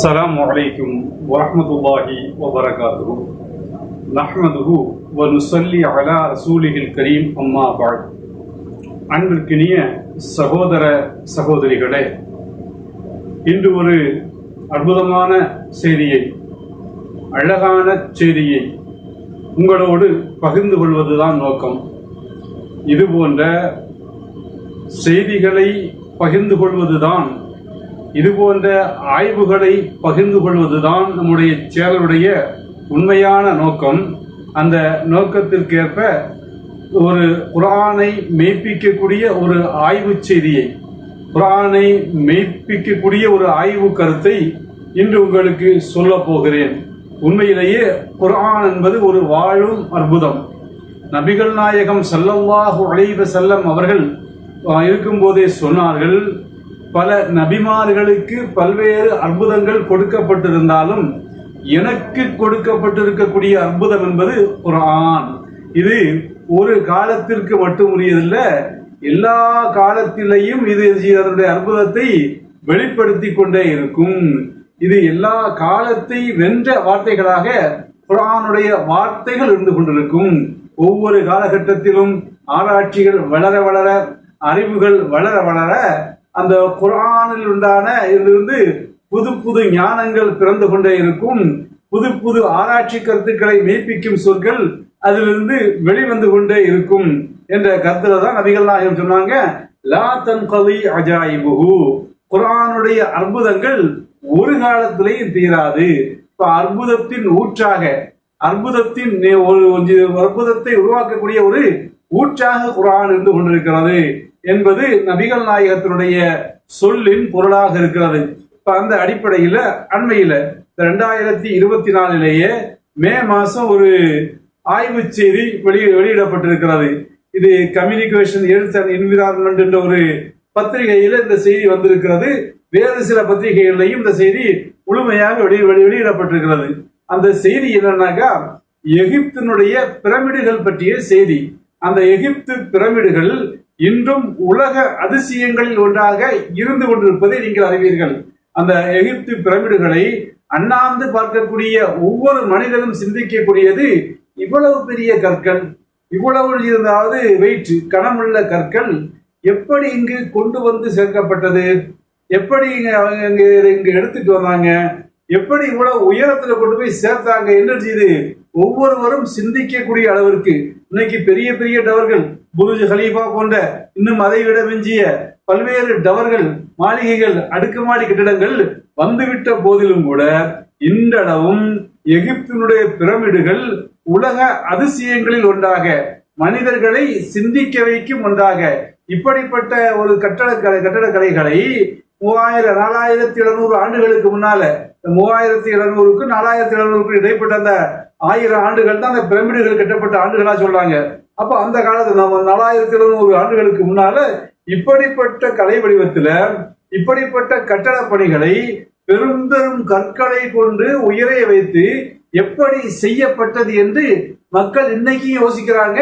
السلام عليكم ورحمة الله وبركاته نحمده ونصلي على رسوله الكريم أما بعد அன்பிற்கினிய சகோதர சகோதரிகளே இன்று ஒரு அற்புதமான செய்தியை அழகான செய்தியை உங்களோடு பகிர்ந்து கொள்வதுதான் நோக்கம் இது போன்ற செய்திகளை பகிர்ந்து கொள்வதுதான் இது போன்ற ஆய்வுகளை பகிர்ந்து கொள்வதுதான் நம்முடைய சேனலுடைய உண்மையான நோக்கம். அந்த நோக்கத்திற்கேற்ப ஒரு குரானை மெய்ப்பிக்கக்கூடிய ஒரு ஆய்வு செய்தியை குரானை மெய்ப்பிக்கக்கூடிய ஒரு ஆய்வு கருத்தை இன்று உங்களுக்கு சொல்ல போகிறேன். உண்மையிலேயே குரான் என்பது ஒரு வாழும் அற்புதம். நபிகள் நாயகம் ஸல்லல்லாஹு உழைவ செல்லம் அவர்கள் இருக்கும்போதே சொன்னார்கள் பல நபிமார்களுக்கு பல்வேறு அற்புதங்கள் கொடுக்கப்பட்டிருந்தாலும் எனக்கு கொடுக்கப்பட்டிருக்கக்கூடிய அற்புதம் என்பது குர்ஆன். இது ஒரு காலத்திற்கு மட்டும் உரியதல்ல எல்லா காலத்திலையும் இது அதனுடைய அற்புதத்தை வெளிப்படுத்தி கொண்டே இருக்கும். இது எல்லா காலத்தை வென்ற வார்த்தைகளாக குரானுடைய வார்த்தைகள் இருந்து கொண்டிருக்கும். ஒவ்வொரு காலகட்டத்திலும் ஆராய்ச்சிகள் வளர வளர அறிவுகள் வளர வளர அந்த குரானில் உண்டான இதிலிருந்து புது புது ஞானங்கள் பிறந்து கொண்டே இருக்கும். புது புது ஆராய்ச்சி கருத்துக்களை மெய்ப்பிக்கும் சொற்கள் அதிலிருந்து வெளிவந்து கொண்டே இருக்கும் என்ற கருத்துல தான் நபிகள் நாயகம் சொன்னாங்க லா தன்கலி அஜாயிபுஹு. குரானுடைய அற்புதங்கள் ஒரு காலத்திலேயும் தீராது. இப்ப அற்புதத்தின் ஊற்றாக அற்புதத்தின் ஒரு அற்புதத்தை உருவாக்கக்கூடிய ஒரு ஊற்றாக குரான் இருந்து கொண்டிருக்கிறது. என்பது நபிகள் நாயகத்தினுடைய சொல்லின் பொருளாக இருக்கிறது. இப்ப அந்த அடிப்படையில அண்மையில ரெண்டாயிரத்தி இருபத்தி நாலிலேயே மே மாசம் ஒரு ஆய்வு செய்தி வெளி வெளியிடப்பட்டிருக்கிறது. இது கம்யூனிகேஷன் ஹெல்த் அண்ட் என்விரான்மெண்ட் என்ற ஒரு பத்திரிகையில இந்த செய்தி வந்திருக்கிறது. வேறு சில பத்திரிகைகளையும் இந்த செய்தி முழுமையாக வெளி- வெளியிடப்பட்டிருக்கிறது. அந்த செய்தி என்னன்னாக்கா எகிப்தினுடைய பிரமிடுகள் பற்றிய செய்தி. அந்த எகிப்து பிரமிடுகள் இன்றும் உலக அதிசயங்களில் ஒன்றாக இருந்து கொண்டிருப்பதை நீங்கள் அறிவீர்கள். அந்த எகிப்து பிரமிடுகளை அண்ணாந்து பார்க்கக்கூடிய ஒவ்வொரு மனிதனும் சிந்திக்கக்கூடியது இவ்வளவு பெரிய கற்கள் இவ்வளவு இருந்தாவது வெயிட் கனமுள்ள கற்கள் எப்படி இங்கு கொண்டு வந்து சேர்க்கப்பட்டது? எப்படி இங்க இங்க இங்கு எடுத்துட்டு வந்தாங்க? எப்படி இவ்வளவு உயரத்துல கொண்டு போய் சேர்த்தாங்க? என்ன செய்து ஒவ்வொருவரும் சிந்திக்கக்கூடிய அளவிற்கு இன்னைக்கு பெரிய பெரிய டவர்கள் புருஜ் ஹலீஃபா போன்ற இன்னும் அதை விட மிஞ்சிய பல்வேறு டவர்கள் மாளிகைகள் அடுக்குமாடி கட்டிடங்கள் வந்துவிட்ட போதிலும் கூட இன்றளவும் எகிப்தினுடைய பிரமிடுகள் உலக அதிசயங்களில் ஒன்றாக மனிதர்களை சிந்திக்க வைக்கும் ஒன்றாக. இப்படிப்பட்ட ஒரு கட்டடக்கலை கட்டடக்கலைகளை மூவாயிரம் நாலாயிரத்தி எழுநூறு ஆண்டுகளுக்கு முன்னால மூவாயிரத்தி எழுநூறுக்கும் நாலாயிரத்தி எழுநூறுக்கும் இடைப்பட்ட அந்த ஆயிரம் ஆண்டுகள் தான் அந்த பிரமிடுகள் கட்டப்பட்ட ஆண்டுகளா சொல்றாங்க. அப்ப அந்த காலத்துல நம்ம நாலாயிரத்தி எழுநூறு ஆண்டுகளுக்கு முன்னால இப்படிப்பட்ட கலை வடிவத்துல இப்படிப்பட்ட கட்டட பணிகளை பெரும் பெரும் கற்களை கொண்டு உயரைய வைத்து எப்படி செய்யப்பட்டது என்று மக்கள் இன்னைக்கும் யோசிக்கிறாங்க.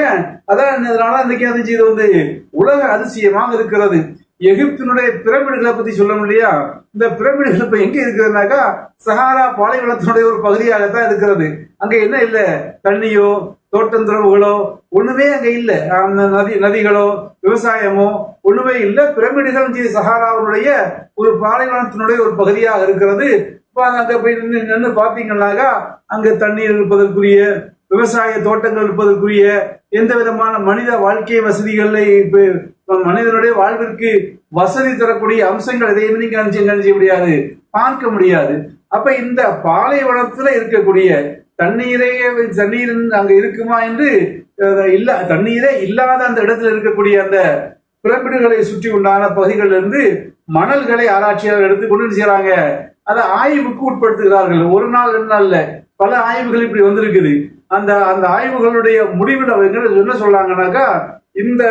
அதான் இன்னைக்கு அது இது வந்து? உலக அதிசயமாக இருக்கிறது. எகிப்தினுடைய பிரமிடுகளை பத்தி சொல்லணும் இல்லையா? இந்த பிரமிடுகள் இப்ப எங்க இருக்கிறதுனாக்கா சஹாரா பாலைவனத்தினுடைய ஒரு பகுதியாகத்தான் இருக்கிறது. அங்க என்ன இல்ல? தண்ணியோ தோட்டந்துறவுகளோ ஒண்ணுமே அங்க இல்ல. அந்த நதி நதிகளோ விவசாயமோ ஒண்ணுமே இல்ல. பிரமிடுகள் சஹாராவுடைய ஒரு பாலைவனத்தினுடைய ஒரு பகுதியாக இருக்கிறது. இப்ப அங்க போய் நின்று நின்று பாத்தீங்கன்னாக்கா அங்க தண்ணீர் இருப்பதற்குரிய விவசாய தோட்டங்கள் இருப்பதற்குரிய எந்த விதமான மனித வாழ்க்கை வசதிகளை மனிதனுடைய வாழ்விற்கு வசதி தரக்கூடிய அம்சங்கள் எதையும் நீங்க நினைச்சு நினைச்ச முடியாது. பார்க்க முடியாது. அப்ப இந்த பாலைவனத்துல இருக்கக்கூடிய தண்ணீரே தண்ணீர் அங்க இருக்குமா என்று இல்ல தண்ணீரே இல்லாத அந்த இடத்துல இருக்கக்கூடிய அந்த பிரமிடுகளை சுற்றி உண்டான பகுதிகளில் இருந்து மணல்களை ஆராய்ச்சியாளர் எடுத்து கொண்டு செய்யறாங்க அதை ஆய்வுக்கு உட்படுத்துகிறார்கள். ஒரு நாள் ரெண்டு நாள்ல பல ஆய்வுகள் இப்படி வந்திருக்குது. அந்த அந்த ஆய்வுகளுடைய முடிவில் அவங்க என்ன சொல்றாங்கன்னாக்கா இந்த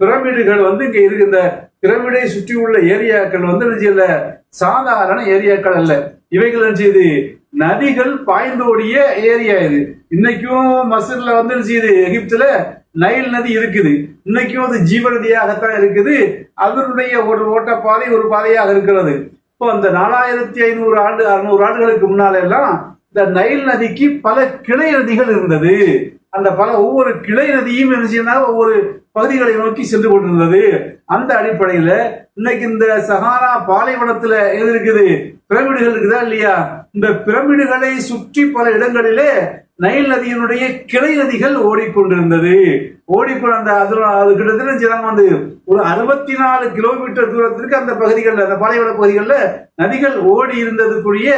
பிரமிடுகள் வந்து இங்க இருக்கு. இந்த பிரமிடை சுற்றி உள்ள ஏரியாக்கள் வந்து என்ன செய்யல? சாதாரண ஏரியாக்கள் அல்ல. இவைகள் என்ன செய்யுது? நதிகள் பாய்ந்து ஓடிய ஏரியா இது. இன்னைக்கும் மசூர்ல வந்து இது எகிப்துல. நைல் நதி இருக்குது. இன்னைக்கும் அது ஜீவநதியாகத்தான் இருக்குது. அதனுடைய ஒரு ஓட்டப்பாதை ஒரு பாதையாக இருக்கிறது. இப்போ அந்த நாலாயிரத்தி ஐநூறு ஆண்டு அறுநூறு ஆண்டுகளுக்கு முன்னாலெல்லாம் இந்த நைல் நதிக்கு பல கிளை நதிகள் இருந்தது. அந்த பல ஒவ்வொரு கிளை நதியும் என்ன ஒவ்வொரு பகுதிகளை நோக்கி சென்று கொண்டிருந்தது. அந்த அடிப்படையில இன்னைக்கு இந்த சஹாரா பாலைவனத்துல எது இருக்குது? பிரமிடுகள் இருக்குதா இல்லையா? இந்த பிரமிடுகளை சுற்றி பல இடங்களிலே நைல் நதியினுடைய கிளை நதிகள் ஓடிக்கொண்டிருந்தது. ஓடிக்கொண்டு அந்த அது அது கிட்டத்தட்ட சிலங்க வந்து ஒரு அறுபத்தி நாலு கிலோமீட்டர் தூரத்திற்கு அந்த பகுதிகளில் அந்த பாலைவன பகுதிகளில் நதிகள் ஓடி இருந்ததுக்குரிய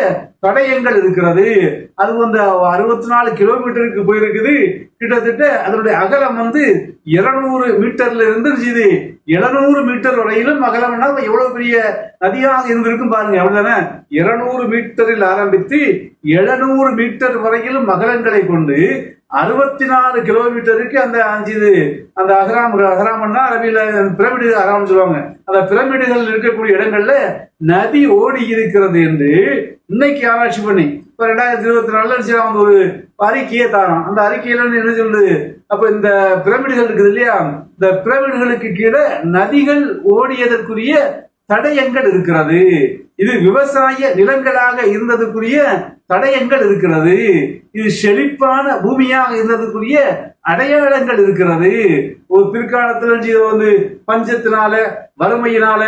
தடயங்கள் இருக்கிறது. அது வந்து அறுபத்தி நாலு கிலோமீட்டருக்கு போயிருக்குது. கிட்டத்தட்ட அதனுடைய அகலம் வந்து இருநூறு மீட்டர்ல இருந்து இது எழுநூறு மீட்டர் வரையிலும் அகலம்னா எவ்வளவு பெரிய நதியாக இருந்திருக்கும் பாருங்க அப்படிதானே? இருநூறு மீட்டரில் ஆரம்பித்து எழுநூறு மீட்டர் வரையிலும் அகலங்களை கொண்டு அறுபத்தி நாலு கிலோமீட்டருக்கு அந்த அஞ்சு இது அந்த அகராம் அகராமன்னா அரபியில பிரமிடு அகராம் சொல்லுவாங்க. அந்த பிரமிடுகள் இருக்கக்கூடிய இடங்கள்ல நதி ஓடி இருக்கிறது என்று இன்னைக்கு ஆராய்ச்சி பண்ணி இப்போ ரெண்டாயிரத்தி இருபத்தி நாலுல சரி அவங்க ஒரு அறிக்கையை தாரோம். அந்த அறிக்கையில என்ன சொல்லுது? அப்ப இந்த பிரமிடுகள் இருக்குது இல்லையா? இந்த பிரமிடுகளுக்கு கீழே நதிகள் ஓடியதற்குரிய தடயங்கள் இருக்கிறது. இது விவசாய நிலங்களாக இருந்ததுக்குரிய தடயங்கள் இருக்கிறது. இது செழிப்பான பூமியாக இருந்ததுக்குரிய அடையாளங்கள் இருக்கிறது. ஒரு பிற்காலத்தில் இது வந்து பஞ்சத்தினால வறுமையினால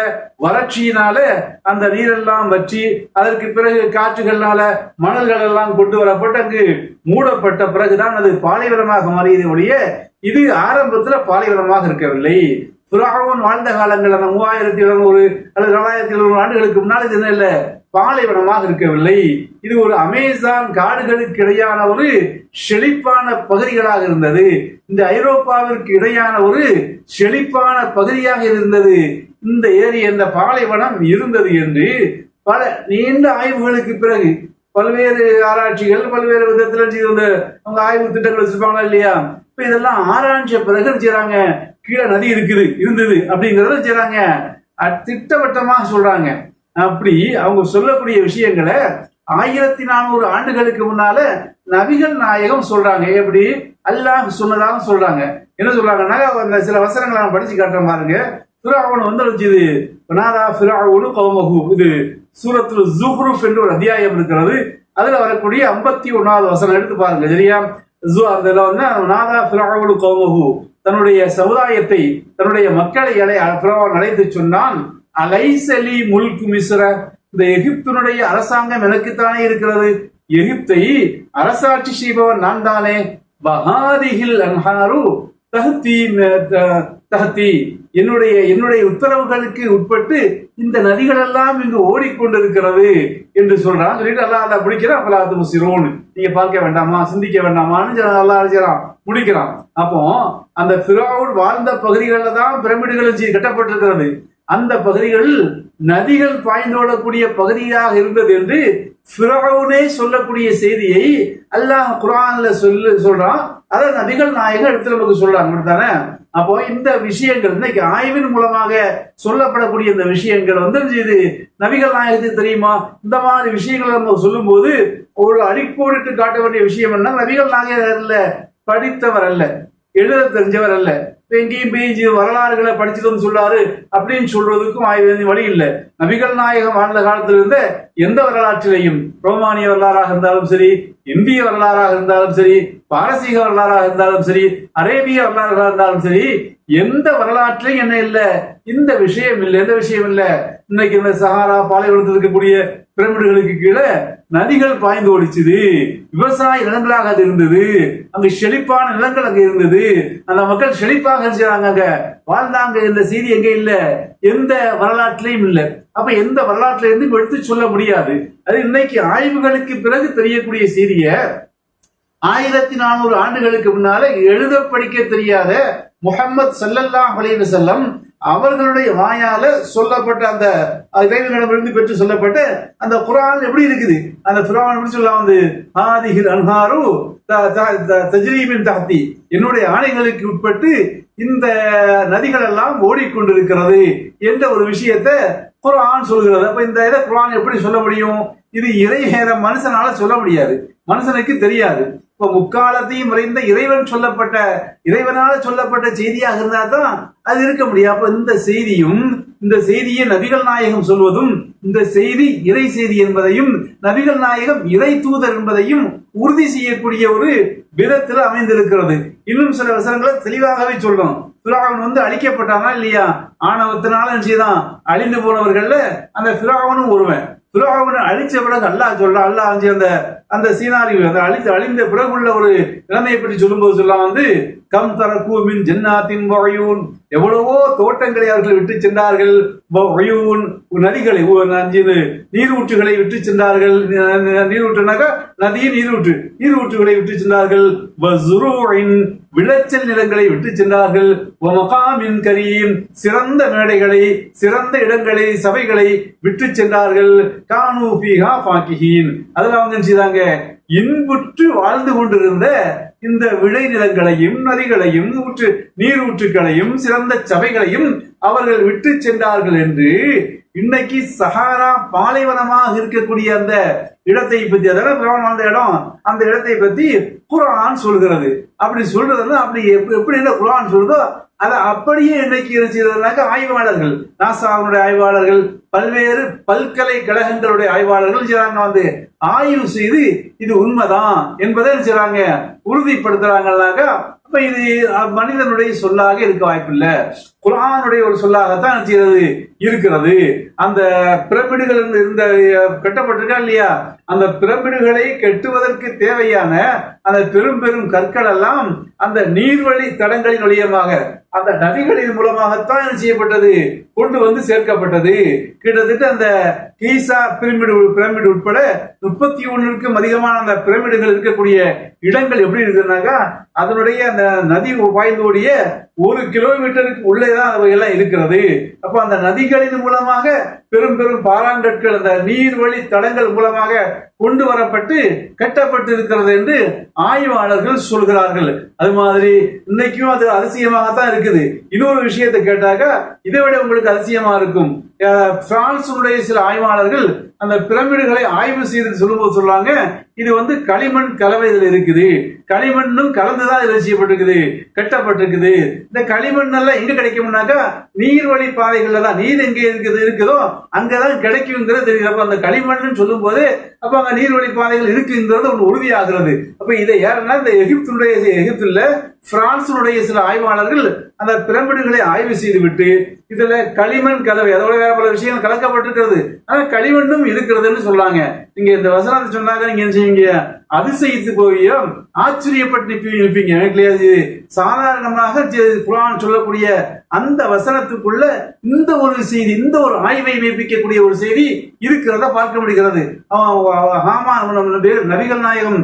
வறட்சியினால அந்த நீரெல்லாம் வற்றி அதற்கு பிறகு காற்றுகள்னால மணல்கள் எல்லாம் கொண்டு வரப்பட்டு அங்கு மூடப்பட்ட பிறகுதான் அது பாலைவனமாக மாறியது ஒழிய இது ஆரம்பத்துல பாலைவனமாக இருக்கவில்லை. புறாவன் வாழ்ந்த காலங்கள் அந்த மூவாயிரத்தி எழுநூறு அல்லது நாலாயிரத்தி எழுநூறு ஆண்டுகளுக்கு முன்னால் இது என்ன இல்லை? பாலைவனமாக இருக்கவில்லை. இது ஒரு அமேசான் காடுகளுக்கு இடையான ஒரு செழிப்பான பகுதிகளாக இருந்தது. இந்த ஐரோப்பாவிற்கு இடையான ஒரு செழிப்பான பகுதியாக இருந்தது. இந்த ஏரி இந்த பாலைவனம் இருந்தது என்று பல நீண்ட ஆய்வுகளுக்கு பிறகு பல்வேறு ஆராய்ச்சிகள் பல்வேறு விதத்தில் இருந்த அவங்க ஆய்வு திட்டங்கள் வச்சிருப்பாங்களா இல்லையா? இப்ப இதெல்லாம் ஆராய்ச்ச பிறகு செய்யறாங்க கீழே நதி இருக்குது இருந்தது அப்படிங்கறத செய்யறாங்க திட்டவட்டமாக சொல்றாங்க. அப்படி அவங்க சொல்லக்கூடிய விஷயங்களை ஆயிரத்தி நானூறு ஆண்டுகளுக்கு முன்னால நபிகள் நாயகம் சொல்றாங்க. எப்படி? அல்லாஹ் சொன்னதாக சொல்றாங்க. என்ன சொல்றாங்கன்னா அந்த சில வசனங்களை நான் படிச்சு காட்டுறேன் பாருங்க. ஃபிரௌன் வந்து வச்சுது நாதா ஃபிரௌனு கௌமகு இது சூரத்துல ஜுஹ்ருஃப் என்று ஒரு அத்தியாயம் இருக்கிறது. அதுல வரக்கூடிய ஐம்பத்தி ஒன்னாவது வசனம் எடுத்து பாருங்க சரியா? அதுல வந்து நாதா ஃபிரௌனு கௌமகு தன்னுடைய சமுதாயத்தை தன்னுடைய மக்களை அலை அழைத்து சொன்னான் அலைசலி முல்கு மிஸ்ர. இந்த எகிப்தினுடைய அரசாங்கம் எனக்குத்தானே இருக்கிறது. எகிப்தை அரசாட்சி செய்பவன் நான் தானே பகாதிகில் அன்ஹாரு. தஹ்தி தஹத்தி த- என்னுடைய என்னுடைய உத்தரவுகளுக்கு உட்பட்டு இந்த நதிகள் எல்லாம் இங்கு ஓடிக்கொண்டிருக்கிறது என்று சொல்றான். சொல்லிட்டு அல்லாஹ் அதை பிடிக்கிறான். அப்பலாத்து முசிரோன் நீங்க பார்க்க வேண்டாமா? சிந்திக்க வேண்டாமான்னு சொல்ல- அல்லாஹ் அழைக்கிறான் முடிக்கிறான். அப்போ அந்த பிறவுன் வாழ்ந்த பகுதிகளில் தான் பிரமிடுகள் கட்டப்பட்டிருக்கிறது. அந்த பகுதிகள் நதிகள் பாய்ந்தோடக்கூடிய பகுதியாக இருந்தது என்று பிறவுனே சொல்லக்கூடிய செய்தியை அல்லாஹ் குரான்ல சொல்லு சொல்றான். அதை நபிகள் நாயகம் எடுத்து நமக்கு சொல்றாங்க தானே அப்போ இந்த விஷயங்கள் இன்னைக்கு ஆய்வின் மூலமாக சொல்லப்படக்கூடிய இந்த விஷயங்கள் வந்து இது நபிகள் நாயகத்துக்கு தெரியுமா? இந்த மாதிரி விஷயங்களை நம்ம சொல்லும்போது ஒரு அடிக்கோடிட்டு காட்ட வேண்டிய விஷயம் என்ன? நபிகள் நாயகர் அல்ல படித்தவர் அல்ல எழுத தெரிஞ்சவர் அல்ல. எங்கேயும் போய் வரலாறுகளை படிச்சதும் சொல்லாரு அப்படின்னு சொல்றதுக்கும் ஆய்வு வழி இல்லை. நபிகள் நாயகம் வாழ்ந்த காலத்தில் இருந்த எந்த வரலாற்றிலையும் ரோமானிய வரலாறாக இருந்தாலும் சரி இந்திய வரலாறாக இருந்தாலும் சரி பாரசீக வரலாறாக இருந்தாலும் சரி அரேபிய வரலாறாக இருந்தாலும் சரி எந்த வரலாற்றிலையும் என்ன இல்லை. இந்த விஷயம் இல்லை எந்த விஷயம் இல்லை. இன்னைக்கு இந்த சஹாரா பாலைவனத்தில் இருக்கக்கூடிய பிரமிடுகளுக்கு கீழே நதிகள் பாய்ந்து ஓடிச்சுது விவசாய நிலங்களாக அது இருந்தது அங்கு செழிப்பான நிலங்கள் அங்க இருந்தது. அந்த மக்கள் செழிப்பாக செய்றாங்க அங்க? வாழ்ந்தாங்க இந்த செய்தி எங்க இல்ல? எந்த வரலாற்றிலையும் இல்ல. அப்ப எந்த வரலாற்றுல இருந்து எடுத்து சொல்ல முடியாது. அது இன்னைக்கு ஆய்வுகளுக்கு பிறகு தெரியக்கூடிய செய்திய ஆயிரத்தி நானூறு ஆண்டுகளுக்கு முன்னால எழுத படிக்க தெரியாத முகமது சல்லல்லாஹ் அலைவசல்லம் அவர்களுடைய வாயால சொல்லப்பட்ட அந்த இறைவனிடமிருந்து பெற்று சொல்லப்பட்ட அந்த குரான் எப்படி இருக்குது? அந்த குரான் எப்படி சொல்லலாம் வந்து? ஆதிகில் அன்ஹாரு த- த- த- என்னுடைய ஆணைகளுக்கு உட்பட்டு இந்த நதிகள் எல்லாம் ஓடிக்கொண்டிருக்கிறது என்ற ஒரு விஷயத்தை குரான் சொல்கிறது. அப்ப இந்த இதை குரான் எப்படி சொல்ல முடியும்? இது இறை மனுஷனால சொல்ல முடியாது. மனுஷனுக்கு தெரியாது. இப்போ முக்காலத்தையும் மறைந்த இறைவன் சொல்லப்பட்ட இறைவனால சொல்லப்பட்ட செய்தியாக இருந்தா தான் அது இருக்க முடியும். அப்போ இந்த செய்தியும் இந்த செய்தியை நபிகள் நாயகம் சொல்வதும் இந்த செய்தி இறை செய்தி என்பதையும் நபிகள் நாயகம் இறை தூதர் என்பதையும் உறுதி செய்யக்கூடிய ஒரு விதத்தில் அமைந்திருக்கிறது. இன்னும் சில வசனங்களை தெளிவாகவே சொல்றோம். பிராவன் வந்து அழிக்கப்பட்டானா இல்லையா? ஆணவத்தினால செய்தான்? அழிந்து போனவர்கள்ல அந்த பிராவனும் ஒருவன். பிராவனை அழிச்ச பிறகு அல்லாஹ் சொல்றான் அல்லாஹ் அந்த அந்த சீனாரி அந்த அழிந்து அழிந்த பிறகுள்ள ஒரு நிலைமையை பற்றி சொல்லும்போது சொல்லலாம் வந்து கம் தரக்கூமின் ஜென்னாத்தின் ஜன்னாத்தின் வகையூன். எவ்வளவோ தோட்டங்களை அவர்கள் விட்டு சென்றார்கள். வகையூன் நதிகளை அஞ்சு நீரூற்றுகளை விட்டு சென்றார்கள். நீரூற்றுனாக்க நதியின் நீரூற்று. நீரூற்றுகளை விட்டு சென்றார்கள். வஸுரூஇன் விளைச்சல் நிலங்களை விட்டு சென்றார்கள். வமகாமின் கரீம் சிறந்த மேடைகளை சிறந்த இடங்களை சபைகளை விட்டு சென்றார்கள். கானூபிஹா ஃபீஹா அதில் அவங்க செய்தாங்க? இன்புற்று வாழ்ந்து கொண்டிருந்த இந்த விளைநிலங்களையும் நதிகளையும் ஊற்று நீரூற்றுகளையும் சிறந்த சபைகளையும் அவர்கள் விட்டு சென்றார்கள் என்று இன்னைக்கு சஹாரா பாலைவனமாக இருக்கக்கூடிய அந்த இடத்தை பத்தி அதாவது பிரம்மன் வாழ்ந்த இடம் அந்த இடத்தை பத்தி குரான் சொல்கிறது. அப்படி சொல்றதுன்னா அப்படி எப்படி எப்படி என்ன குரான் சொல்றதோ அதை அப்படியே இன்னைக்கு இருக்கிறதுனாக்க ஆய்வாளர்கள் நாசாவுடைய ஆய்வாளர்கள் பல்வேறு பல்கலைக்கழகங்களுடைய ஆய்வாளர்கள் செய்றாங்க வந்து. ஆய்வு செய்து இது உண்மைதான் என்பதை என்ன செய்றாங்க? இப்ப இது மனிதனுடைய சொல்லாக இருக்க வாய்ப்பில்லை. குரானுடைய ஒரு சொல்லாகத்தான் செய்யறது இருக்கிறது. அந்த பிரமிடுகள் இருந்த- கட்டப்பட்டிருக்கா இல்லையா? அந்த பிரமிடுகளை கெட்டுவதற்கு தேவையான அந்த பெரும் பெரும் கற்கள் எல்லாம் அந்த நீர்வழி தடங்களின் வழியமாக அந்த நதிகளின் மூலமாகத்தான் என்ன செய்யப்பட்டது? கொண்டு வந்து சேர்க்கப்பட்டது. கிட்டத்தட்ட அந்த கீசா பிரமிடு பிரமிடு உட்பட முப்பத்தி ஒன்றுக்கும் அதிகமான அந்த பிரமிடுகள் இருக்கக்கூடிய இடங்கள் எப்படி இருக்குன்னாக்கா அதனுடைய அந்த நதி பாய்ந்து ஒரு கிலோமீட்டருக்கு உள்ளே தான் இருக்கிறது. அப்ப அந்த நதிகளின் மூலமாக பெரும் பெரும் பாராங்கற்கள் அந்த நீர்வழி தடங்கள் மூலமாக கொண்டு வரப்பட்டு கட்டப்பட்டு இருக்கிறது என்று ஆய்வாளர்கள் சொல்கிறார்கள். அது மாதிரி இன்னைக்கும் அது அதிசயமாகத்தான் இருக்குது. இன்னொரு விஷயத்தை கேட்டாக்கா இதை விட உங்களுக்கு அதிசயமா இருக்கும். பிரான்சினுடைய சில ஆய்வாளர்கள் அந்த பிரமிடுகளை ஆய்வு செய்து சொல்லும்போது சொல்றாங்க இது வந்து களிமண் கலவை இதில் இருக்குது. களிமண்ணும் கலந்துதான் இதுல செய்யப்பட்டிருக்குது கட்டப்பட்டிருக்குது. இந்த களிமண் எல்லாம் எங்க கிடைக்கும்னாக்கா நீர்வழி பாதைகள்ல தான். நீர் எங்க இருக்குது இருக்குதோ அங்கதான் கிடைக்குங்கிறது தெரியுது. அப்ப அந்த களிமண்னு சொல்லும் போது அப்ப அங்க நீர்வழி பாதைகள் இருக்குங்கிறது ஒன்று உறுதியாகிறது. அப்ப இதை யாருன்னா இந்த எகிப்துடைய எகிப்துல பிரான்சினுடைய சில ஆய்வாளர்கள் அந்த பிரமிடுகளை ஆய்வு செய்துவிட்டு இதுல களிமண் கலவை அதோட வேற பல விஷயங்கள் கலக்கப்பட்டிருக்கிறது. ஆனா களிமண்ணும் இருக்கிறதுன்னு சொல்றாங்க நீங்க இந்த வசனத்தை சொன்னாங்க நீங்க என்ன செய்வீங்க? அதிசயித்து போவியோ ஆச்சரியப்பட்டு இருப்பீங்க இல்லையா? இது சாதாரணமாக புலான் சொல்லக்கூடிய அந்த வசனத்துக்குள்ள இந்த ஒரு செய்தி இந்த ஒரு ஆய்வை மெய்ப்பிக்கக்கூடிய ஒரு செய்தி இருக்கிறத பார்க்க முடிகிறது. அவன் பேர் நபிகள் நாயகம்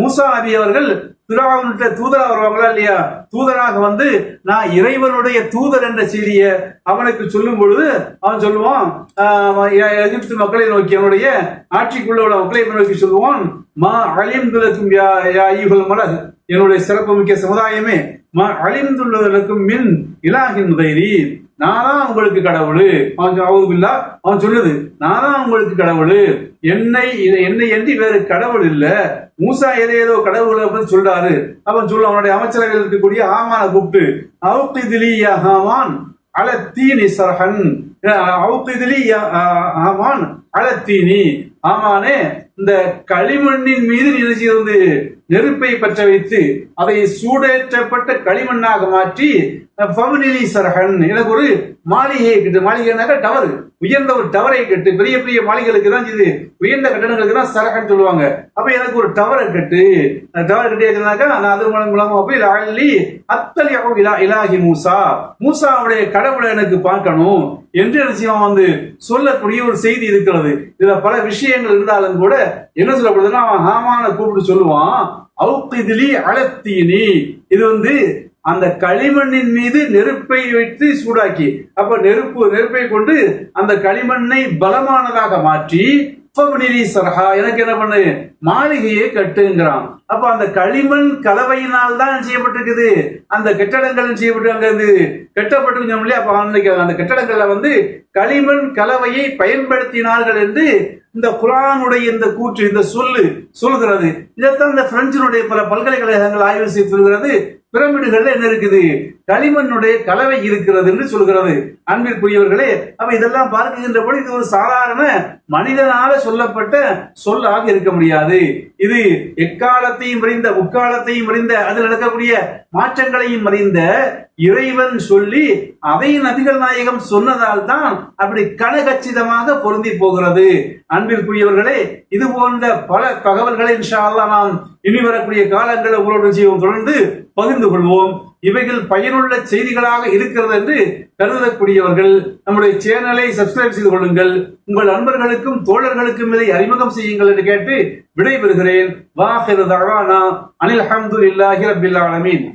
மூசா நபி அவர்கள் பிராவுன்கிட்ட தூதரா வருவாங்களா இல்லையா? தூதராக வந்து நான் இறைவனுடைய தூதர் என்ற செய்திய அவனுக்கு சொல்லும் பொழுது அவன் சொல்லுவான் எகிப்து மக்களை நோக்கி அவனுடைய ஆட்சிக்குள்ள உள்ள மக்களை நோக்கி சொல்லுவான் மா அழிந்துலக்கும் யா யா என்னுடைய சிறப்பு மிக்க சமுதாயமே அழிந்துள்ளதற்கு அழிந்துள்ளதற்கும் மின் இலாகின் தைரி நானா உங்களுக்கு கடவுள். அவன் அவுதுபில்லா அவன் சொல்லுது. நானா உங்களுக்கு கடவுள். என்னை இதை- என்னை என்று வேறு கடவுள் இல்ல. மூசா ஏதோ ஏதோ கடவுள் அப்படின்னு சொல்றாரு. அவன் சொல்ல அவனுடைய அமைச்சரவையில் இருக்கக்கூடிய ஆமான கூப்பிட்டு அவுக்கிதிலி யா ஹாமான் அலத்தீனி தீனி சரஹன். அவுக்கிதிலி யா ஆ- ஆமான் அலத்தீனி ஆமானே இந்த களிமண்ணின் மீது நினைச்சிருந்து நெருப்பை பற்ற வைத்து அதை சூடேற்றப்பட்ட களிமண்ணாக மாற்றி பவுனிலி சரகன் எனக்கு ஒரு மாளிகையை கட்டு மாளிகைனாக்கா டவர் உயர்ந்த ஒரு டவரை கட்டு. பெரிய பெரிய மாளிகைகளுக்கு தான் இது. உயர்ந்த கட்டடங்களுக்கு தான் சரகன் சொல்லுவாங்க. அப்ப எனக்கு ஒரு டவரை கட்டு. அந்த டவர் கட்டியாச்சுனாக்கா நான் அது மூலம் மூலமா போய் அள்ளி அத்தலி இலா இலாகி மூசா. மூசாவுடைய கடவுளை எனக்கு பார்க்கணும் என்று என்ன வந்து சொல்லக்கூடிய ஒரு செய்தி இருக்கிறது. இதுல பல விஷயங்கள் இருந்தாலும் கூட என்ன சொல்லப்படுதுன்னா அவன் ஹாமான கூப்பிட்டு சொல்லுவான். அவுக்கிதிலி அலத்தீனி இது வந்து அந்த களிமண்ணின் மீது நெருப்பை வைத்து சூடாக்கி. அப்ப நெருப்பு நெருப்பை கொண்டு அந்த களிமண்ணை பலமானதாக மாற்றி சரஹா எனக்கு என்ன பண்ணு? மாளிகையை கட்டுங்கிறான். அப்ப அந்த களிமண் கலவையினால் தான் செய்யப்பட்டிருக்குது? அந்த கட்டடங்கள் செய்யப்பட்டு அங்க கட்டப்பட்டிருக்கோம் இல்லையா? அப்ப அன்னைக்கு அந்த கட்டடங்கள்ல வந்து களிமண் கலவையை பயன்படுத்தினார்கள் என்று இந்த குரானுடைய இந்த கூற்று இந்த சொல்லு சொல்கிறது. இதைத்தான் இந்த பிரெஞ்சினுடைய பல பல்கலைக்கழகங்கள் ஆய்வு செய்து சொல்கிறது. பிரமிடுகள்ல என்ன இருக்குது? களிமண்ணுடைய கலவை இருக்கிறது என்று சொல்கிறது. அன்பிற்குரியவர்களே அப்ப இதெல்லாம் பார்க்கின்ற போது இது ஒரு சாதாரண மனிதனால சொல்லப்பட்ட சொல்லாக இருக்க முடியாது. இது எக்கால காலத்தையும் அறிந்த முக்காலத்தையும் அறிந்த அதில் நடக்கக்கூடிய மாற்றங்களையும் அறிந்த இறைவன் சொல்லி அதை நபிகள் நாயகம் சொன்னதால் தான் அப்படி கனகச்சிதமாக பொருந்தி போகிறது. அன்பிற்குரியவர்களே இது போன்ற பல தகவல்களை இன்ஷா நாம் இனி வரக்கூடிய காலங்களில் உங்களோட செய்வோம். தொடர்ந்து பகிர்ந்து கொள்வோம். இவைகள் பயனுள்ள செய்திகளாக இருக்கிறது என்று கருதக்கூடியவர்கள் நம்முடைய சேனலை சப்ஸ்கிரைப் செய்து கொள்ளுங்கள். உங்கள் நண்பர்களுக்கும் தோழர்களுக்கும் இதை அறிமுகம் செய்யுங்கள் என்று கேட்டு விடைபெறுகிறேன். வாஹிரு தவானா அனில் அஹமது இல்லாஹி ரபில் ஆலமீன்.